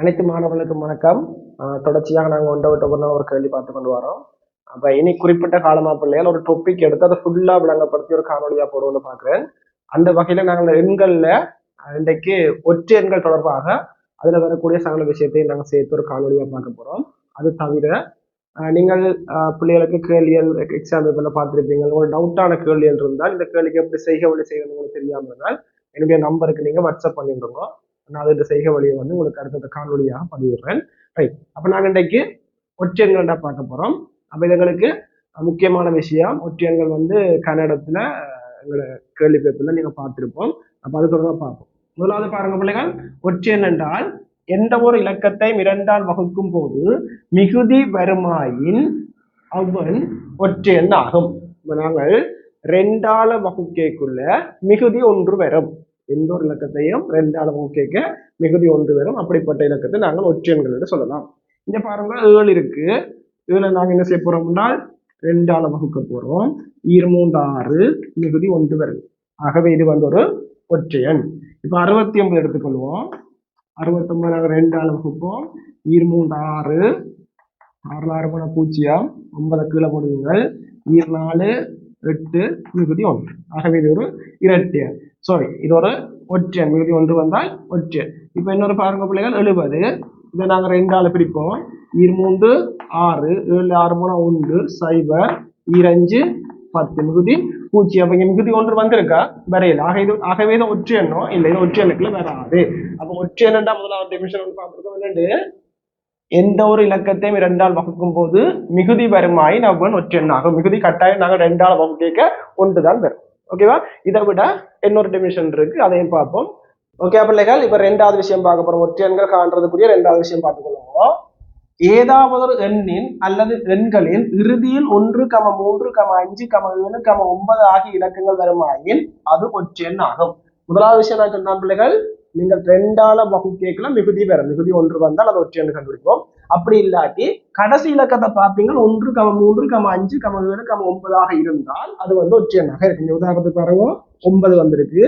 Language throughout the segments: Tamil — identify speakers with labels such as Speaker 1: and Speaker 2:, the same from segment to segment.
Speaker 1: அனைத்து மாணவர்களுக்கும் வணக்கம். தொடர்ச்சியாக நாங்கள் ஒன்றை விட்டு ஒன்றா ஒரு கேள்வி பார்த்து கொண்டு வரோம். அப்ப இனி குறிப்பிட்ட காலமா பிள்ளைகள் ஒரு டொபிக் எடுத்து அதை ஃபுல்லா விளங்கப்படுத்தி ஒரு காணொலியா போடுவோம்னு பார்க்குறேன். அந்த வகையில நாங்கள் எண்கள்ல இன்றைக்கு ஒற்றை எண்கள் தொடர்பாக அதுல வரக்கூடிய சகல விஷயத்தையும் நாங்கள் சேர்த்து ஒரு காணொலியா பார்க்க போறோம். அது தவிர நீங்கள் பிள்ளைகளுக்கு கேள்விகள் எக்ஸாம் பேப்பர்ல பார்த்துருப்பீங்க. ஒரு டவுட்டான கேள்விகள் இருந்தால் இந்த கேள்விக்கு எப்படி செய்க வழி செய்யணும்னு தெரியாமல் தெரியாம இருந்தால் என்னுடைய நம்பருக்கு நீங்க வாட்ஸ்அப் பண்ணிவிடுங்க நான் அது செய்க வழியை வந்து உங்களுக்கு அடுத்த காணொலியாக பதிவிடுறேன். ரைட் அப்போ நாங்கள் இன்றைக்கு ஒற்றையன்கள்டா பார்க்க போகிறோம் அப்போ இதுங்களுக்கு முக்கியமான விஷயம் ஒற்றியங்கள் வந்து கன்னடத்தில் அஹ், எங்களோட கேள்வி பேப்பர்ல நீங்கள் பார்த்துருப்போம். அப்போ அது தொடர்பாக பார்ப்போம். முதலாவது பாருங்க பிள்ளைகள் ஒற்றியன் என்றால் எந்த ஒரு இலக்கத்தை இரண்டால் வகுக்கும் போது மிகுதி வருமாயின் அவன் ஒற்றையன் ஆகும். நாங்கள் ரெண்டால வகுக்கைக்குள்ள மிகுதி ஒன்று வரும். எந்த ஒரு இலக்கத்தையும் அளவும் கேட்க மிகுதி ஒன்று வரும். அப்படிப்பட்ட இலக்கத்தை நாங்கள் ஒற்றியன்கள் என்று சொல்லலாம். இங்க பாருங்க ஏழு இருக்கு. இதுல நாங்க என்ன செய்ய போறோம்னா ரெண்டால வகுக்க போறோம். ஈர்மூன்று ஆறு மிகுதி ஒன்று வரும். ஆகவே இது வந்து ஒரு ஒற்றையன் இப்ப அறுபத்தி ஒன்பது எடுத்துக்கொள்வோம். அறுபத்தி ஒன்பது நாங்கள் ரெண்டால வகுப்போம். ஈர்மூன்று ஆறு ஆறு ஆறு போன பூஜ்ஜியம். ஒன்பதை கீழே போடுவீங்கள் ஈர் நாலு எட்டு மிகுதி ஒன்று. ஆகவே இது ஒரு இரட்டையன் சாரி இது ஒரு ஒற்றையன் மிகுதி ஒன்று வந்தால் ஒற்றையன் இப்போ இன்னொரு பாருங்க பிள்ளைகள் எழுபது. இதை நாங்கள் ரெண்டால் பிரிப்போம். இருமூன்று மூன்று ஆறு. ஏழு ஆறு மூணு ஒன்று. சைபர் இரஞ்சு பத்து. மிகுதி பூஜ்ஜியம். அப்போ இங்கே மிகுதி ஒன்று வந்திருக்கா? வரையில். ஆக இது ஆகவே இது ஒற்றையண்ணோ இல்லை இது ஒற்றையனுக்குள்ள வராது. அப்ப எண்ணா முதலாவது டெபிஷன் வந்து பார்த்துருக்கோம் எந்த ஒரு இலக்கத்தையும் இரண்டால் வகுக்கும் போது மிகுதி வருமாய் நவன் ஒற்றெண்ணாகும் மிகுதி கட்டாயம் நாங்கள் ரெண்டால் வகுக்க ஒன்று தான் வரும். ஓகேவா இதை விட இன்னொரு டெமிஷன் இருக்கு. அதையும் பார்ப்போம். ஓகே பிள்ளைகள்? இப்ப ரெண்டாவது விஷயம் பார்க்க போறோம். ஒற்றையன்கள் காண்றதுக்குரிய ரெண்டாவது விஷயம் பார்த்துக்கொள்ளுவோம் ஏதாவது ஒரு எண்ணின் அல்லது எண்களின் இறுதியில் ஒன்று கம மூன்று கம அஞ்சு கம ஏழு கம ஒன்பது ஆகிய இலக்கங்கள் வருமாயின் அது ஒற்றெண் ஆகும் முதலாவது விஷயம் நான் சொன்னான் பிள்ளைகள். நீங்கள் ரெண்டால கேட்கலாம் மிகுதி வேற மிகுதி ஒன்று வந்தால் அது ஒற்றையன் கண்டுபிடிப்போம். அப்படி இல்லாட்டி கடைசி இலக்கத்தை பார்த்தீங்கன்னா ஒன்று கம மூன்று கம அஞ்சு கம ஏழு கம ஒன்பதாக இருந்தால் அது வந்து ஒற்றையனாக இருக்கு உதாரணத்துக்கு பாருங்க. ஒன்பது வந்திருக்கு.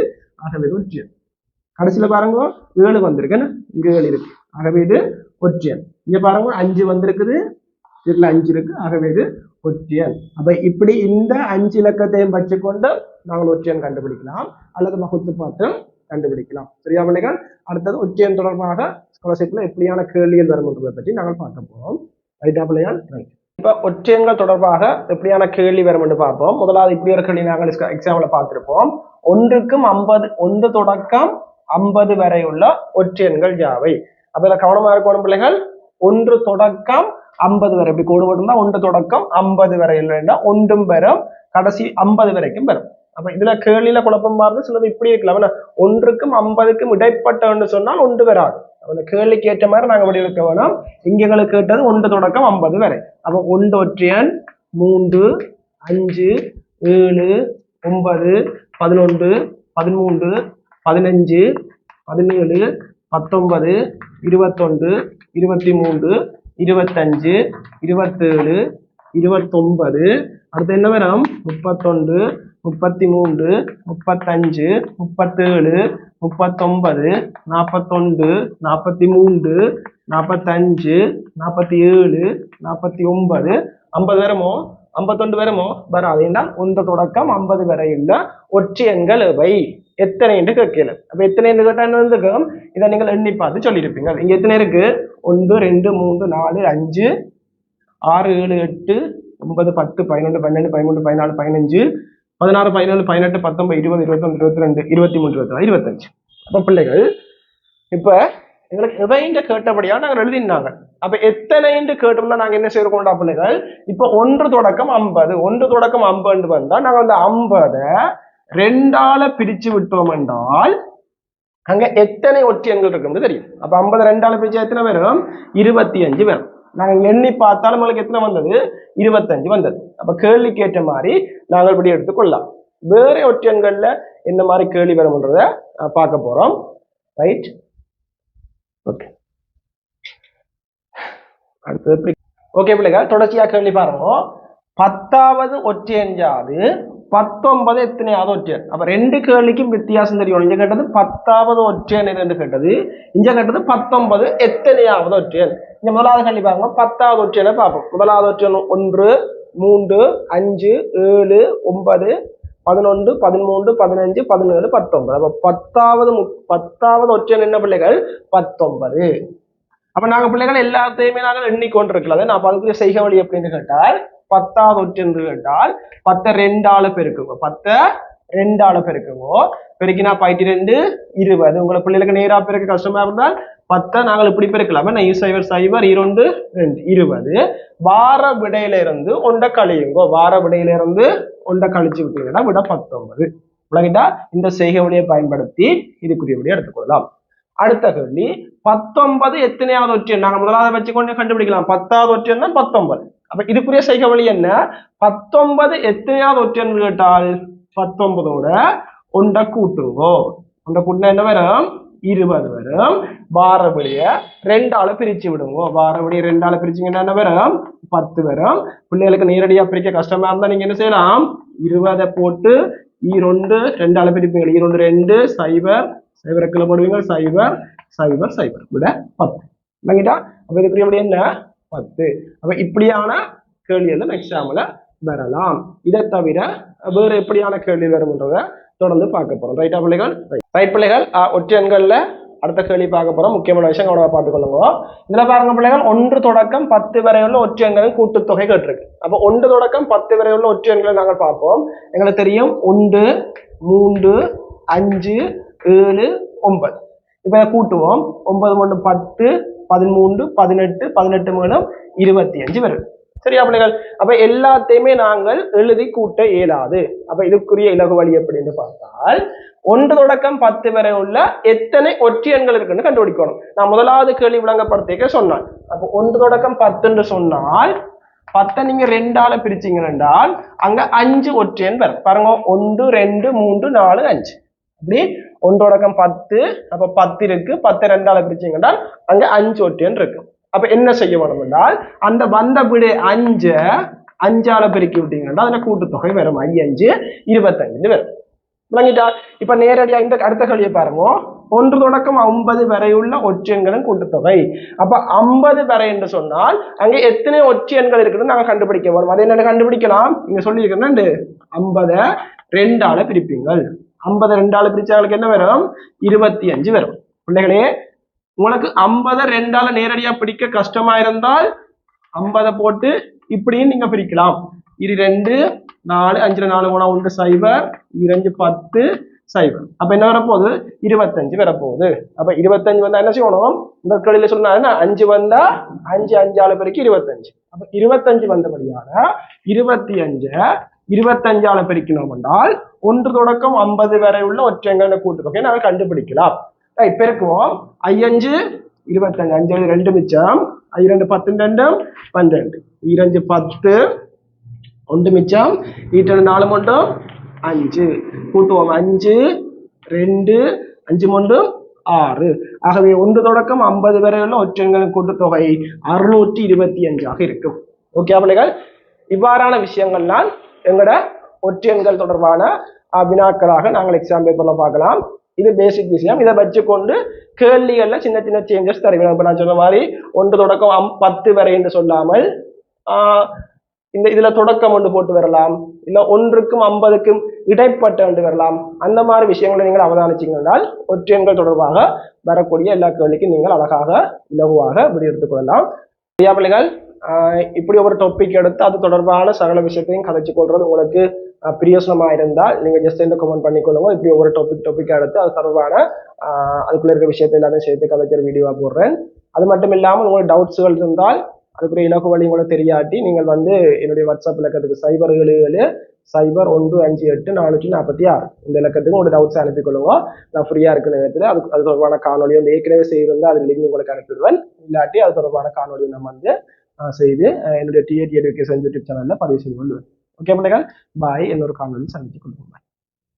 Speaker 1: ஆகவே இது ஒற்றையன் கடைசியில பாருங்க. ஏழு வந்திருக்கு. இங்க ஏழு இருக்கு. ஆகவே இது ஒற்றையன் இங்க பாருங்க. அஞ்சு வந்திருக்குது. இதுல அஞ்சு இருக்கு. ஆகவே இது ஒற்றியன் அப்ப இப்படி இந்த அஞ்சு இலக்கத்தையும் வச்சுக்கொண்டு நாங்கள் ஒற்றையன் கண்டுபிடிக்கலாம். அல்லது மகுத்து பார்த்து கண்டுபிடிக்கலாம். சரியா பிள்ளைகள் அடுத்தது ஒற்றையன் தொடர்பாக ஸ்காலர்ஷிப்ல எப்படியான கேள்விகள் வரும்ன்றதை பற்றி நாங்கள் பார்க்க போறோம். ரைட்டா பிள்ளைகள் ரைட் இப்ப ஒற்றையன்கள் தொடர்பாக எப்படியான கேள்வி வரும்னு என்று பார்ப்போம். முதலாவது இப்படி ஒரு கேள்வி நாங்கள் எக்ஸாம்பிள் பார்த்திருப்போம். ஒன்றுக்கும் ஐம்பது ஒன்று தொடக்கம் ஐம்பது வரை உள்ள ஒற்றையன்கள் யாவை? அப்ப இதுல கவனமா இருக்கணும் பிள்ளைகள். ஒன்று தொடக்கம் ஐம்பது வரை. இப்படி கோடு போட்டிருந்தா ஒன்று தொடக்கம் ஐம்பது வரை இல்லைன்னா ஒன்றும் வரும். கடைசி ஐம்பது வரைக்கும் வரும். அப்ப இதுல கேள்வியில குழப்பம் மாறுது சிலது இப்படி இருக்கலாம். ஒன்றுக்கும் ஐம்பதுக்கும் இடைப்பட்டன்னு சொன்னால் ஒன்று வராது. அந்த கேள்விக்கு ஏற்ற மாதிரி நாங்க வடிவெடுக்க வேணும். இங்க எங்களுக்கு கேட்டது ஒன்று தொடக்கம் ஐம்பது வரை. அப்ப ஒன்று ஒற்றையன் மூன்று அஞ்சு ஏழு ஒன்பது பதினொன்று பதிமூன்று பதினஞ்சு பதினேழு பத்தொன்பது இருபத்தொன்று இருபத்தி மூன்று இருபத்தஞ்சு இருபத்தேழு இருபத்தொன்பது. அடுத்து என்ன வரும்? முப்பத்தொன்று முப்பத்தி மூன்று முப்பத்தஞ்சு முப்பத்தேழு முப்பத்தொன்பது நாற்பத்தொன்று நாற்பத்தி மூன்று நாற்பத்தஞ்சு நாற்பத்தி ஏழு நாற்பத்தி ஒன்பது ஐம்பது வரமோ? ஐம்பத்தொண்டு வரமோ? வராது. என்றால் ஒன்று தொடக்கம் ஐம்பது வரை உள்ள எண்கள் எவை எத்தனை என்று கேட்கல. அப்ப எத்தனை என்று கேட்டா என்ன இதை நீங்கள் எண்ணி பார்த்து சொல்லியிருப்பீங்க. இங்க எத்தனை இருக்கு? ஒன்று ரெண்டு மூன்று நாலு அஞ்சு ஆறு ஏழு எட்டு ஒன்பது பத்து பதினொன்று பன்னெண்டு பதிமூன்று பதினாலு பதினஞ்சு பதினாறு பதினேழு பதினெட்டு பத்தொன்பது இருபது இருபத்தொன்று இருபத்தி ரெண்டு இருபத்தி மூன்று இருபத்தி நாலு இருபத்தஞ்சு அப்போ பிள்ளைகள் இப்ப எங்களுக்கு எவைன்னு கேட்டபடியா நாங்கள் எழுதினாங்க அப்ப எத்தனைன்னு கேட்டோம்னா நாங்க என்ன செய்யறோம்டா பிள்ளைகள் இப்ப ஒன்று தொடக்கம் ஐம்பது ஒன்று தொடக்கம் ஐம்பது வந்தா நாங்க அந்த ஐம்பதை ரெண்டால பிரிச்சு விட்டோம் என்றால் அங்க எத்தனை ஒற்றியங்கள் இருக்குன்னு தெரியும் அப்ப ஐம்பது ரெண்டால பிரிச்சா எத்தனை வரும் இருபத்தி அஞ்சு வரும் நாங்கள் எண்ணி பார்த்தாலும் நம்மளுக்கு எத்தனை வந்தது? இருபத்தஞ்சு வந்தது. அப்போ கேள்விக்கு ஏற்ற மாதிரி நாங்கள் இப்படி எடுத்துக்கொள்ளலாம் வேற ஒற்றியன்கள்ல என்ன மாதிரி கேள்வி வரும்ன்றத பார்க்க போறோம். ரைட் ஓகே அடுத்தது எப்படி? ஓகே பிள்ளைகள் தொடர்ச்சியாக கேள்வி பாருங்க. பத்தாவது ஒற்றையஞ்சாது பத்தொன்பது எத்தனையாவது ஒற்றையன் அப்போ ரெண்டு கேள்விக்கும் வித்தியாசம் தெரியும். இங்கே கேட்டது பத்தாவது ஒற்றையன் என்று கேட்டது? இங்கே கேட்டது பத்தொன்பது எத்தனையாவது ஒற்றையன் இங்க முதலாவது கல்வி பாருங்க. பத்தாவது ஒற்றையில பார்ப்போம். முதலாவது ஒற்றையில் ஒன்று மூன்று அஞ்சு ஏழு ஒன்பது பதினொன்று பதிமூன்று பதினஞ்சு பதினேழு பத்தொன்பது. அப்ப பத்தாவது மு- பத்தாவது ஒற்றையன் என்ன பிள்ளைகள்? பத்தொன்பது. அப்ப நாங்க பிள்ளைகள் எல்லாத்தையுமே நாங்கள் எண்ணிக்கொண்டிருக்கலாம் நான் அப்ப செய்க வழி அப்படின்னு கேட்டால் பத்தாவது ஒற்று என்று கேட்டால் பத்த ரெண்டால பெருக்குங்க. பத்த ரெண்டால பெருக்குங்க. பெருக்கினா பயிற்சி ரெண்டு இருபது. உங்களை பிள்ளைகளுக்கு நேரா பெருக்க கஷ்டமா இருந்தால் பத்தை நாங்கள் இப்படி பெருக்கலாமே? நான் சைவர் சைவர் இரண்டு ரெண்டு இருபது. வார விடையில இருந்து ஒன்றை கழியுங்கோ வார விடையில இருந்து ஒன்றை கழிச்சு விட்டீங்கன்னா விட பத்தொன்பது. உலகிட்டா இந்த செய்கை வழியை பயன்படுத்தி இதுக்குரிய விடையை எடுத்துக்கொள்ளலாம் அடுத்த கேள்வி பத்தொன்பது எத்தனையாவது ஒற்றியன் நாங்க முதலாவது வச்சுக்கொண்டு கண்டுபிடிக்கலாம். பத்தாவது ஒற்றியம் தான் பத்தொன்பது. அப்ப இதுக்குரிய செய்கை வழி என்ன? பத்தொன்பது எத்தனையாவது ஒற்றியன் கேட்டால் பத்தொன்பதோட ஒன்றை கூட்டுங்கோ. ஒன்றை கூட்டினா என்ன வரும்? இருபது வரும். வாரபடிய ரெண்டால பிரிச்சு விடுவோம். வாரபடிய ரெண்டால பிரிச்சுங்க என்ன வரும்? பத்து வரும். பிள்ளைகளுக்கு நேரடியா பிரிக்க கஷ்டமா இருந்தா நீங்க என்ன செய்யலாம்? இருபதை போட்டு ஈரொண்டு ரெண்டால பிரிப்பீங்க. ஈரொண்டு ரெண்டு சைபர் சைபர் கிலோ போடுவீங்க. சைபர் சைபர் சைபர். விட பத்து. இல்லைங்கிட்டா அப்ப இதுக்குரிய விட என்ன? பத்து. அப்ப இப்படியான கேள்வி வந்து எக்ஸாம்ல வரலாம். இதை தவிர வேற எப்படியான கேள்வி வரும்ன்றத தொடர்ந்து பார்க்க போறோம். ரைட்டா பிள்ளைகள்? ரைட் பிள்ளைகள் ஆஹ், ஒற்றை எண்கள்ல அடுத்த கேள்வி பார்க்க போறோம். முக்கியமான விஷயம் கவனமா பார்த்துக்கொள்ளுங்க. இதுல பாருங்க பிள்ளைகள் ஒன்று தொடக்கம் பத்து வரை உள்ள ஒற்றை கூட்டு கூட்டுத்தொகை கேட்டிருக்கு. அப்ப ஒன்று தொடக்கம் பத்து வரை உள்ள ஒற்றை எண்களை நாங்கள் பார்ப்போம். எங்களுக்கு தெரியும் ஒன்று மூன்று அஞ்சு ஏழு ஒன்பது. இப்ப இதை கூட்டுவோம். ஒன்பது மூணு பத்து பதிமூன்று பதினெட்டு பதினெட்டு மூலம் இருபத்தி அஞ்சு வரும். சரியா பிள்ளைகள்? அப்ப எல்லாத்தையுமே நாங்கள் எழுதி கூட்ட இயலாது. அப்ப இதுக்குரிய இலகு வழி எப்படின்னு பார்த்தால் ஒன்று தொடக்கம் பத்து வரை உள்ள எத்தனை ஒற்றியன்கள் இருக்குன்னு கண்டுபிடிக்கணும். நான் முதலாவது கேள்வி விளங்கப்படுத்திக்க சொன்னேன். அப்போ ஒன்று தொடக்கம் பத்துன்னு சொன்னால் பத்தை நீங்க ரெண்டால பிரிச்சீங்க என்றால் அங்க அஞ்சு ஒற்றையன் வரும். பாருங்க ஒன்று ரெண்டு மூன்று நாலு அஞ்சு. அப்படி ஒன்றோடக்கம் பத்து அப்ப பத்து இருக்கு. பத்து ரெண்டால பிரிச்சீங்கன்னா அங்க அஞ்சு ஒட்டியன் இருக்கும் அப்ப என்ன செய்ய வேணும் என்றால் அந்த வந்த விடை அஞ்ச அஞ்சால பெருக்கி விட்டீங்கன்னா அதுல கூட்டுத்தொகை வரும் ஐ அஞ்சு இருபத்தஞ்சு வரும். விளங்கிட்டா? இப்ப நேரடியா இந்த அடுத்த கேள்வியை பாருங்க. ஒன்று தொடக்கம் ஐம்பது வரையுள்ள ஒற்றியன்களின் கூட்டுத்தொகை. அப்ப ஐம்பது வரை என்று சொன்னால் அங்க எத்தனை ஒற்றியன்கள் இருக்குன்னு நாங்க கண்டுபிடிக்க வரும் அதை என்ன கண்டுபிடிக்கலாம்? இங்க சொல்லியிருக்கேன்னா ஐம்பதை ரெண்டால பிரிப்பீங்கள். ஐம்பது ரெண்டால பிரிச்சவங்களுக்கு என்ன வரும்? இருபத்தி அஞ்சு வரும். பிள்ளைகளே உங்களுக்கு ஐம்பதை ரெண்டால நேரடியா பிடிக்க கஷ்டமா இருந்தால் ஐம்பதை போட்டு இப்படியும் நீங்க பிரிக்கலாம். இரு ரெண்டு நாலு அஞ்சுல நாலு மூணா ஒன்று சைபர் இரண்டு பத்து சைபர். அப்ப என்ன வரப்போகுது? இருபத்தஞ்சு வரப்போகுது. அப்ப இருபத்தஞ்சு வந்தா என்ன செய்யணும்? இந்த கடையில சொன்னா அஞ்சு வந்தா அஞ்சு ஆளு பெருக்கு இருபத்தஞ்சு. அப்ப இருபத்தஞ்சு வந்தபடியாக இருபத்தி அஞ்சு இருபத்தஞ்சால பிரிக்கணும் என்றால் ஒன்று தொடக்கம் ஐம்பது வரை உள்ள கூட்டு கூட்டுத்தொகை நாங்கள் கண்டுபிடிக்கலாம். பெருக்குவோம். ஐயஞ்சு இருபத்தஞ்சு அஞ்சு ரெண்டு மிச்சம். ஐ ரெண்டு பத்து ரெண்டும் பன்னெண்டு இரஞ்சு பத்து ஒன்று மிச்சம். ஈட்டல் நாலு மட்டும் அஞ்சு. கூட்டுவோம். அஞ்சு ரெண்டு அஞ்சு மட்டும் ஆறு. ஆகவே ஒன்று தொடக்கம் ஐம்பது வரையுள்ள ஒற்றங்களின் கூட்டுத்தொகை அறுநூற்றி இருபத்தி அஞ்சாக இருக்கும். ஓகே பிள்ளைகள்? இவ்வாறான விஷயங்கள்லாம் எங்களோட ஒற்றியன்கள் தொடர்பான வினாக்களாக நாங்கள் எக்ஸாம் பேப்பரில் பார்க்கலாம். இது பேசிக் விஷயம். இதை வச்சுக்கொண்டு கேள்விகள்ல சின்ன சின்ன சேஞ்சஸ் தருவேன். இப்ப நான் சொன்ன மாதிரி ஒன்று தொடக்கம் அம்- பத்து வரை என்று சொல்லாமல் இந்த இதுல தொடக்கம் ஒன்று போட்டு வரலாம். இல்ல ஒன்றுக்கும் ஐம்பதுக்கும் இடைப்பட்ட ஒன்று வரலாம். அந்த மாதிரி விஷயங்களை நீங்கள் அவதானிச்சீங்கன்னால் ஒற்றியன்கள் தொடர்பாக வரக்கூடிய எல்லா கேள்விக்கும் நீங்கள் அழகாக இலகுவாக விடையெடுத்துக் கொள்ளலாம். பிள்ளைகள் இப்படி ஒரு டாபிக் எடுத்து அது தொடர்பான சகல விஷயத்தையும் கதைச்சு கொள்றது உங்களுக்கு பிரியோசனமா இருந்தால் நீங்க ஜஸ்ட் இந்த கமெண்ட் பண்ணிக்கொள்ளுங்க. இப்படி ஒவ்வொரு டாபிக் டாபிக் எடுத்து அது தொடர்பான அதுக்குள்ள இருக்கிற விஷயத்தை எல்லாமே சேர்த்து கதைக்கிற வீடியோவா போடுறேன். அது மட்டும் இல்லாமல் உங்களுக்கு டவுட்ஸ்கள் இருந்தால் அதுக்குரிய இலக்கு வழி கூட தெரியாட்டி நீங்கள் வந்து என்னுடைய வாட்ஸ்அப் இலக்கத்துக்கு சைபர் ஏழு ஏழு சைபர் ஒன்று அஞ்சு எட்டு நானூற்றி நாற்பத்தி ஆறு. இந்த இலக்கத்துக்கு உங்களோட டவுட்ஸ் அனுப்பிக்கொள்ளுங்க. நான் ஃப்ரீயா இருக்கிற நேரத்தில் அது அது தொடர்பான காணொலி வந்து ஏற்கனவே செய்திருந்தா அது லிங்க் உங்களுக்கு அனுப்பிடுவேன் இல்லாட்டி அது தொடர்பான காணொலி நம்ம வந்து செய்து என்னுடைய டிஏடி எடுக்கேஷன் யூடியூப் சேனலில் பதிவு செய்து கொள்வேன் ஓகே பிள்ளைகள் பாய் இன்னொரு காணொலி சந்தித்துக் கொள்வோம் Bye.